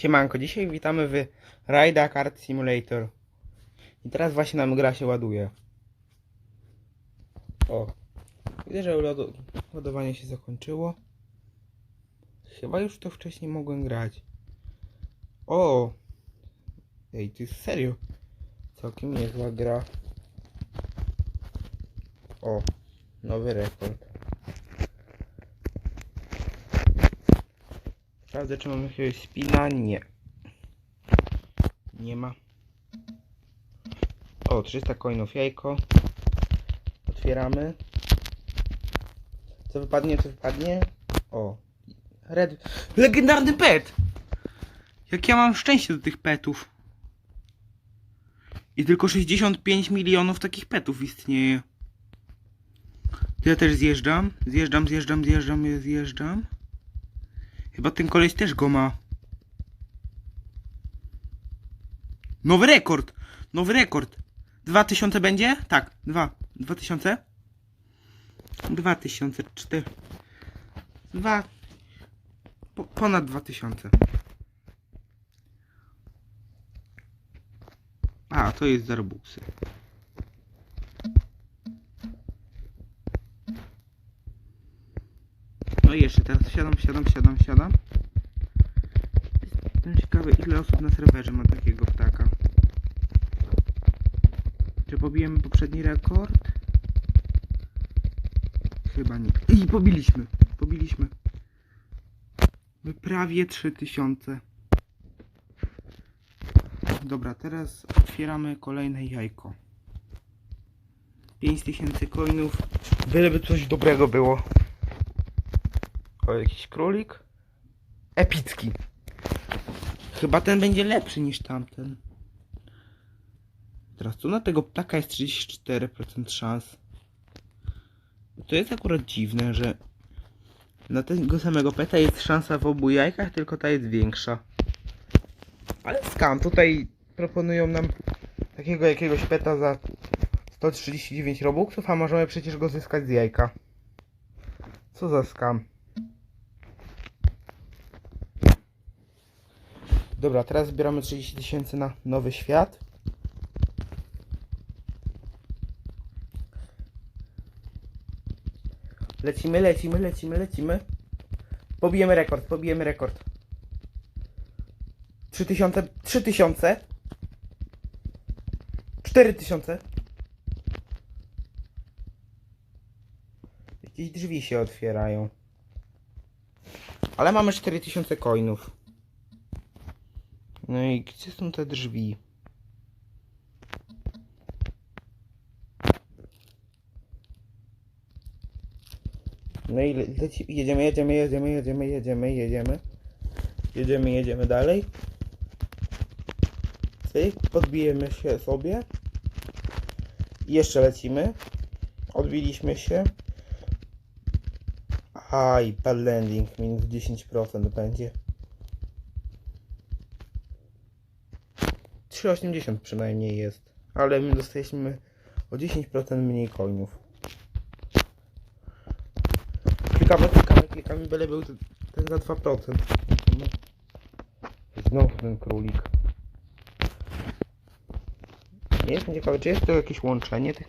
Siemanko, dzisiaj witamy w Rida Kart Simulator. I teraz właśnie nam gra się ładuje. O, widzę, że ładowanie się zakończyło. Chyba już to wcześniej mogłem grać. O! Ej, to jest serio. Całkiem niezła gra. O, nowy rekord. Sprawdzę, czy mamy jakiegoś spina. Nie. Nie ma. O, 300 coinów jajko. Otwieramy. Co wypadnie, co wypadnie? O. Red. Legendarny pet! Jak ja mam szczęście do tych petów. I tylko 65 milionów takich petów istnieje. Ja też zjeżdżam. Zjeżdżam, zjeżdżam, zjeżdżam, zjeżdżam. Chyba ten koleś też go ma. Nowy rekord! Nowy rekord! 2000 będzie? Tak, dwa. 2000? 2004. Dwa. Po, ponad 2000. A, to jest za robuxy. No i jeszcze teraz siadam, siadam, siadam, siadam. Jestem ciekawy ile osób na serwerze ma takiego ptaka. Czy pobijemy poprzedni rekord? Chyba nie. I pobiliśmy, pobiliśmy. My prawie 3000. Dobra, teraz otwieramy kolejne jajko. 5000 coinów. Byleby coś dobrego było. Jakiś królik. Epicki. Chyba ten będzie lepszy niż tamten. Teraz tu na tego ptaka jest 34% szans. To jest akurat dziwne, że na tego samego peta jest szansa w obu jajkach, tylko ta jest większa. Ale skam, tutaj proponują nam takiego jakiegoś peta za 139 robuxów, a możemy przecież go zyskać z jajka. Co za skam. Dobra, teraz zbieramy 30 tysięcy na nowy świat. Lecimy, lecimy, lecimy, lecimy. Pobijemy rekord, pobijemy rekord. 3000, 3000. 4000. Jakieś drzwi się otwierają. Ale mamy 4000 coinów. No i gdzie są te drzwi? No i le- leci, jedziemy, jedziemy, jedziemy, jedziemy, jedziemy, jedziemy. Jedziemy, jedziemy dalej. Cyk, podbijemy się sobie. I jeszcze lecimy. Odbiliśmy się. Aj, bad landing, minus 10% będzie. 3,80 przynajmniej jest. Ale my dostaliśmy o 10% mniej coinów. Klikamy, klikamy, klikamy, byle był ten, za 2%. Znowu ten królik. Nie jestem ciekawy, czy jest to jakieś łączenie tych...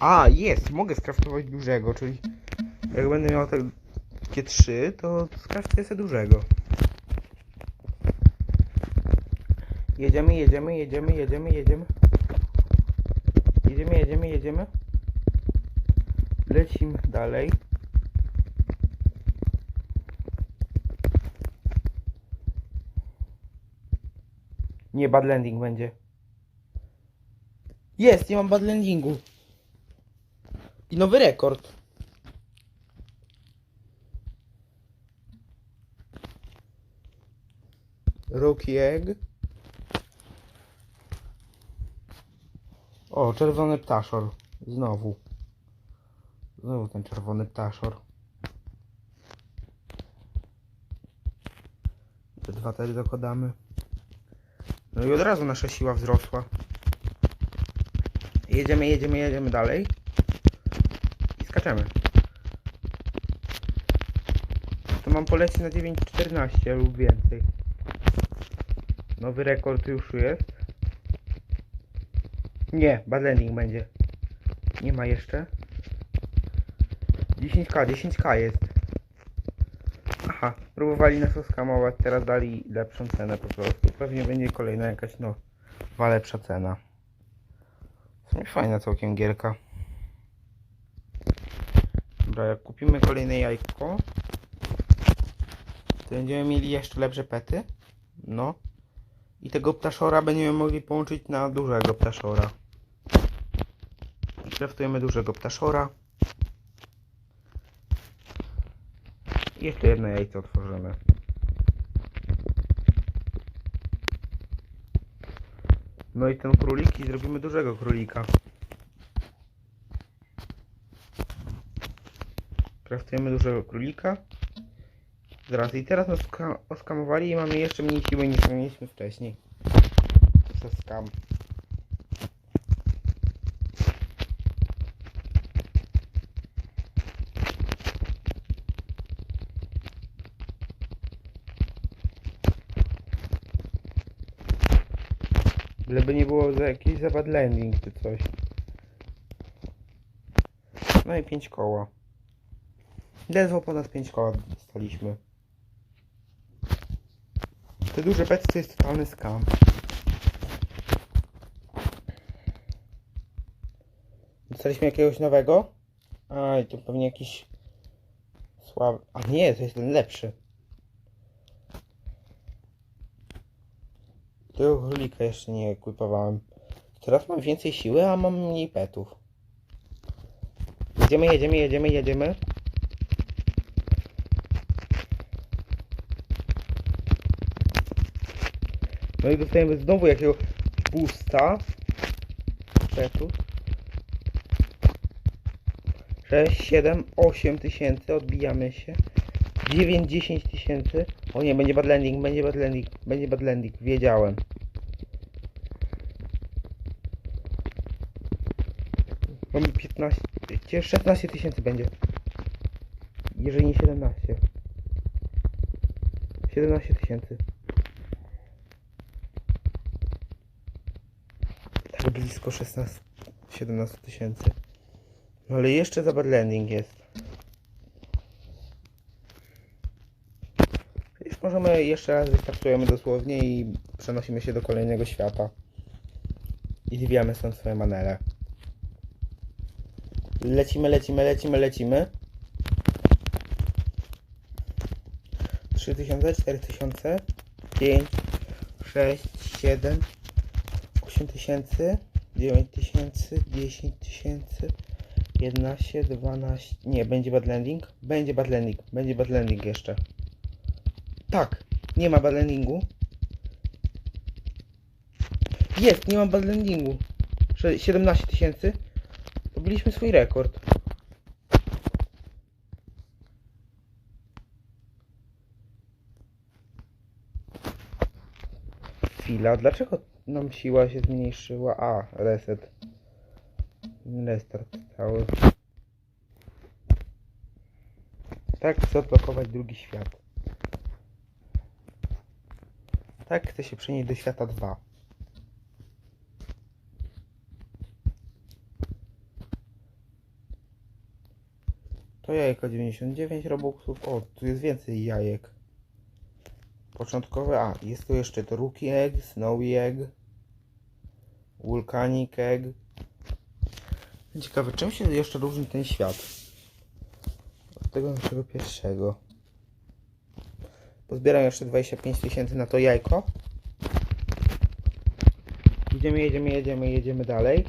A, jest! Mogę skraftować dużego, czyli jak będę miał tak- takie trzy, to skraftuję sobie dużego. Jedziemy, jedziemy, jedziemy, jedziemy, jedziemy. Jedziemy, jedziemy, jedziemy. Lecimy dalej. Nie, bad landing będzie. Jest, nie mam bad landingu. I nowy rekord. Rookie egg. O, czerwony ptaszor. Znowu. Znowu ten czerwony ptaszor. Te dwa też dokładamy. No i od razu nasza siła wzrosła. Jedziemy, jedziemy, jedziemy dalej. I skaczemy. To mam polecieć na 9.14 lub więcej. Nowy rekord już jest. Nie, bad landing będzie. Nie ma jeszcze. 10k, 10k jest. Aha, próbowali nas oskamować, teraz dali lepszą cenę po prostu. Pewnie będzie kolejna jakaś nowa lepsza cena. W sumie fajna całkiem gierka. Dobra, jak kupimy kolejne jajko, to będziemy mieli jeszcze lepsze pety. No. I tego ptaszora będziemy mogli połączyć na dużego ptaszora. I kraftujemy dużego ptaszora. I jeszcze jedno jajce otworzymy. No i ten królik i zrobimy dużego królika. Kraftujemy dużego królika. Zaraz i teraz nas ska- oskamowali i mamy jeszcze mniej siły niż mieliśmy wcześniej. To skam. Byleby nie było za jakiś za bad landing czy coś. No i 5 koła. Ledwo ponad 5 koła dostaliśmy. Te duże pety to jest totalny skam. Dostaliśmy jakiegoś nowego? A, i to pewnie jakiś słaby. A nie, to jest ten lepszy. Tego królika jeszcze nie ekwipowałem. Teraz mam więcej siły, a mam mniej petów. Jedziemy, jedziemy, jedziemy, jedziemy. No i dostajemy znowu jakiegoś boosta. Petów. 6, 7, 8 tysięcy, odbijamy się. 9, 10 tysięcy. O nie, będzie bad landing, będzie bad landing, będzie bad landing, wiedziałem. Mamy 15, 16 tysięcy będzie. Jeżeli nie 17. 17 tysięcy. Tak blisko 16, 17 tysięcy. No ale jeszcze za landing jest. Już możemy jeszcze raz wystartujemy dosłownie i przenosimy się do kolejnego świata. I zwijamy stąd swoje manele. Lecimy, lecimy, lecimy, lecimy. 3000, 4000, 5, 6, 7, 8000, 9000, 10 tysięcy, 11, 12. Nie, będzie bad landing. Będzie bad landing. Będzie bad landing jeszcze. Tak, nie ma bad landingu. Jest, nie ma bad landingu. Sze- 17 tysięcy. Pobiliśmy swój rekord. Chwila, dlaczego nam siła się zmniejszyła? A, reset. Restart cały. Tak, chcę odblokować drugi świat. Tak, chcę się przenieść do świata 2. To jajko 99 robuxów. O, tu jest więcej jajek. Początkowe, a jest tu jeszcze to Rookie Egg, Snowy Egg, Vulcanic Egg. Ciekawe, czym się jeszcze różni ten świat? Od tego naszego pierwszego. Pozbieram jeszcze 25 tysięcy na to jajko. Jedziemy, jedziemy, jedziemy, jedziemy dalej.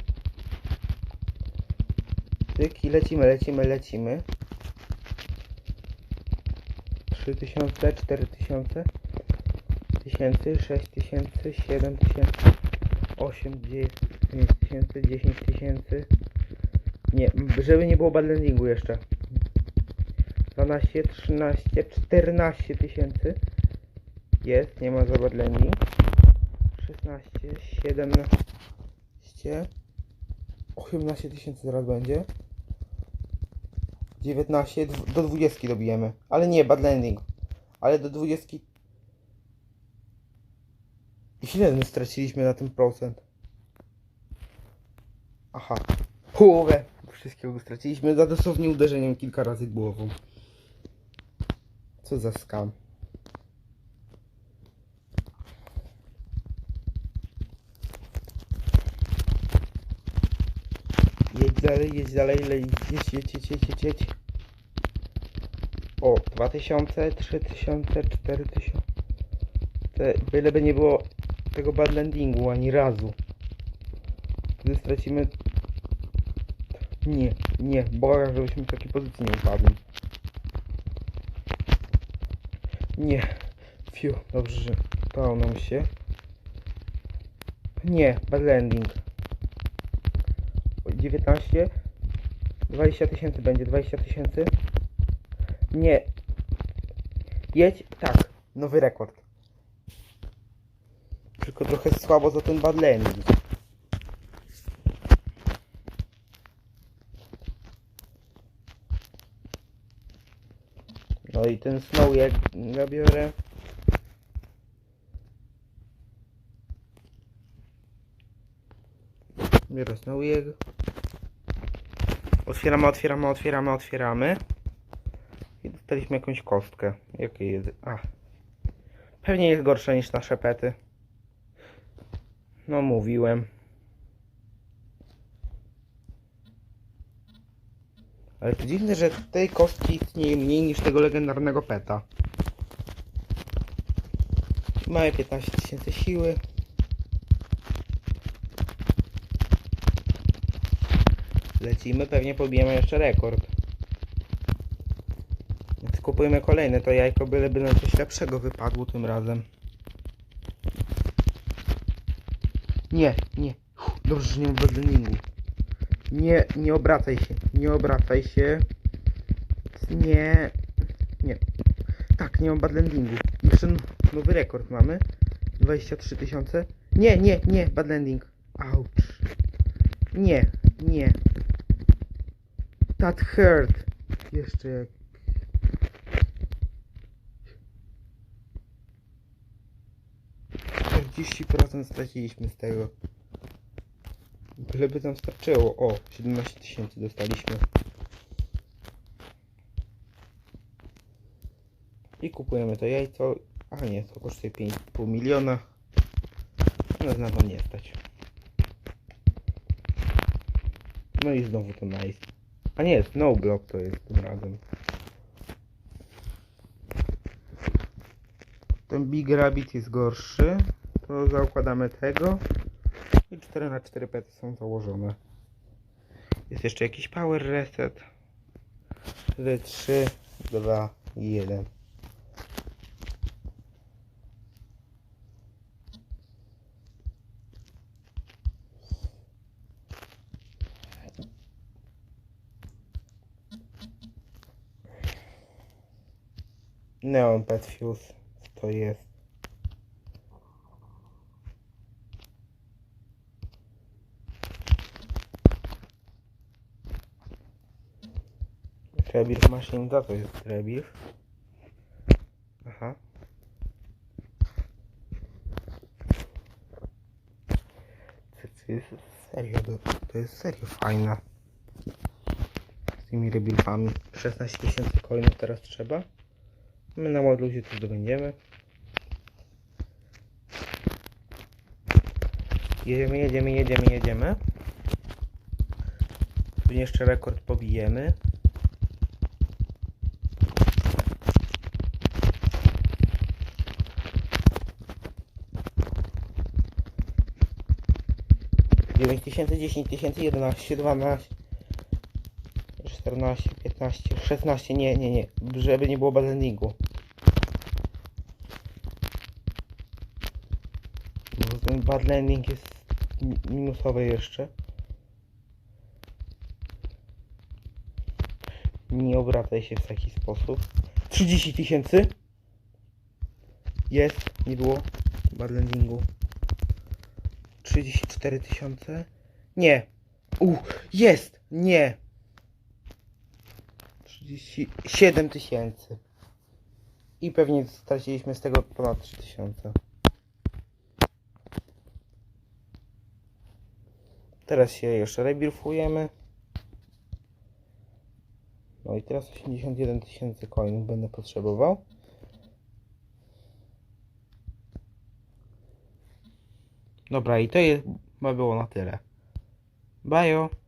Tyk i lecimy, lecimy, lecimy. 3000, 4000, 1000, 6000, 7000, 8, 9 tysięcy, 10 tysięcy. Nie, żeby nie było bad landingu jeszcze. 12, 13, 14 tysięcy. Jest, nie ma za bad landing. 16, 17, 18 tysięcy zaraz będzie. 19, dw- do 20 dobijemy. Ale nie, bad landing. Ale do 20. Ile my straciliśmy na ten procent? Aha. Połowę wszystkiego straciliśmy za dosłownie uderzeniem kilka razy głową. Co za skam. Jedź dalej, jedź dalej, lej, jedź, jedź, jedź, jedź, jedź, jedź. O, 2000, 3000, 4000. Te, byleby nie było tego badlandingu ani razu. Wtedy stracimy... Nie, nie, Boga, żebyśmy w takiej pozycji nie upadli. Nie. Fiu, dobrze, że udało nam się. Nie, bad landing. 19 20 tysięcy będzie, 20 tysięcy. Nie. Jedź, tak, nowy rekord. Tylko trochę słabo za ten bad landing No i ten snow jak ja biorę. Biorę snow egg Otwieramy, otwieramy, otwieramy, otwieramy. I dostaliśmy jakąś kostkę. Jakie jest? A. Pewnie jest gorsza niż nasze pety. No mówiłem. Ale to dziwne, że tej kostki istnieje mniej niż tego legendarnego peta. Mamy 15 tysięcy siły. Lecimy, pewnie pobijemy jeszcze rekord. Więc kupujemy kolejne to jajko, byleby nam coś lepszego wypadło tym razem. Nie, nie. Dobrze, że nie mam. Nie, nie obracaj się. Nie obracaj się. Nie. Nie. Tak, nie mam badlandingu. Jeszcze nowy rekord mamy. 23 tysiące. Nie, nie, nie, badlanding. Ouch. Nie, nie. That hurt. Jeszcze jak. Procent straciliśmy z tego. Byleby nam starczyło. O, 17 tysięcy dostaliśmy. I kupujemy to jajco. A nie, to kosztuje 5,5 miliona. No na nie stać. No i znowu to nice. A nie, Snowblock to jest tym razem. Ten Big Rabbit jest gorszy. To zakładamy tego. I 4 na 4 pety są założone. Jest jeszcze jakiś power reset. Wtedy 3, 2 i 1. Neon Pet Fuse to jest. Rebirth Machine, co to jest Rebirth? Aha. To, jest serio, to, jest serio fajne. Z tymi Rebirthami. 16 tysięcy coinów teraz trzeba. My na ładluzie to zdobędziemy. Jedziemy, jedziemy, jedziemy, jedziemy. Pewnie jeszcze rekord pobijemy. Dziewięć tysięcy, dziesięć tysięcy, jedenaście, dwanaście, czternaście, piętnaście, szesnaście, nie, nie, nie, żeby nie było bazendingu. Bo ten bad jest mi- minusowy jeszcze. Nie obracaj się w taki sposób. 30 tysięcy. Jest, nie było bad landingu. 34 tysiące. Nie. U, jest, nie. 37 tysięcy. I pewnie straciliśmy z tego ponad 3000. Teraz się jeszcze rebirfujemy. No i teraz 81 tysięcy coinów będę potrzebował. Dobra, i to jest, by było na tyle. Bajo!